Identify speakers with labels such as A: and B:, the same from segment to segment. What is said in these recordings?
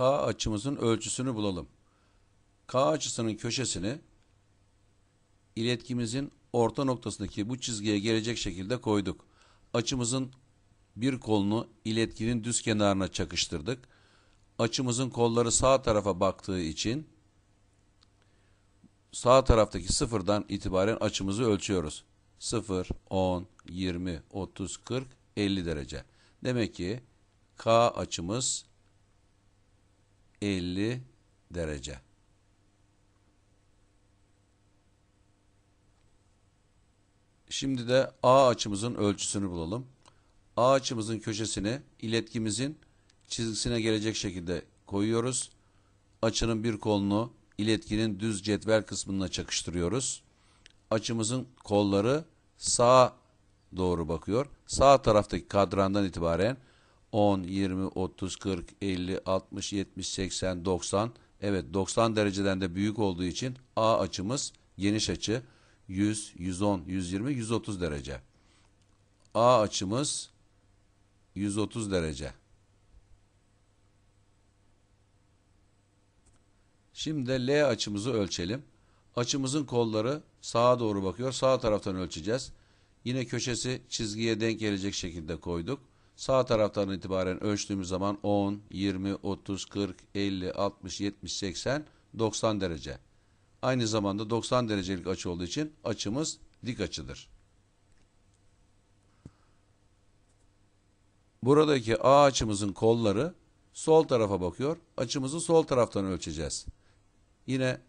A: K açımızın ölçüsünü bulalım. K açısının köşesini iletkimizin orta noktasındaki bu çizgiye gelecek şekilde koyduk. Açımızın bir kolunu iletkinin düz kenarına çakıştırdık. Açımızın kolları sağ tarafa baktığı için sağ taraftaki sıfırdan itibaren açımızı ölçüyoruz. 0, 10, 20, 30, 40, 50 derece. Demek ki K açımız 50 derece. Şimdi de A açımızın ölçüsünü bulalım. A açımızın köşesini iletkimizin çizgisine gelecek şekilde koyuyoruz. Açının bir kolunu iletkinin düz cetvel kısmına çakıştırıyoruz. Açımızın kolları sağa doğru bakıyor. Sağ taraftaki kadrandan itibaren 10, 20, 30, 40, 50, 60, 70, 80, 90. Evet 90 dereceden de büyük olduğu için A açımız geniş açı 100, 110, 120, 130 derece. A açımız 130 derece. Şimdi de L açımızı ölçelim. Açımızın kolları sağa doğru bakıyor. Sağ taraftan ölçeceğiz. Yine köşesi çizgiye denk gelecek şekilde koyduk. Sağ taraftan itibaren ölçtüğümüz zaman 10, 20, 30, 40, 50, 60, 70, 80, 90 derece. Aynı zamanda 90 derecelik açı olduğu için açımız dik açıdır. Buradaki A açımızın kolları sol tarafa bakıyor. Açımızı sol taraftan ölçeceğiz. Yine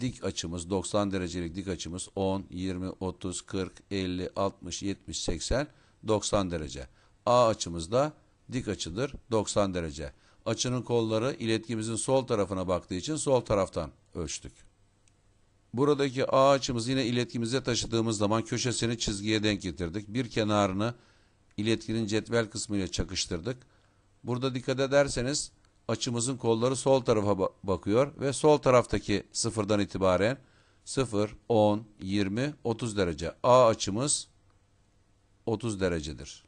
A: dik açımız 90 derecelik dik açımız 10, 20, 30, 40, 50, 60, 70, 80, 90 derece. A açımız da dik açıdır 90 derece. Açının kolları iletkimizin sol tarafına baktığı için sol taraftan ölçtük. Buradaki A açımızı yine iletkimize taşıdığımız zaman köşesini çizgiye denk getirdik. Bir kenarını iletkinin cetvel kısmı ile çakıştırdık. Burada dikkat ederseniz açımızın kolları sol tarafa ba- bakıyor ve sol taraftaki sıfırdan itibaren 0, 10, 20, 30 derece. A açımız 30 derecedir.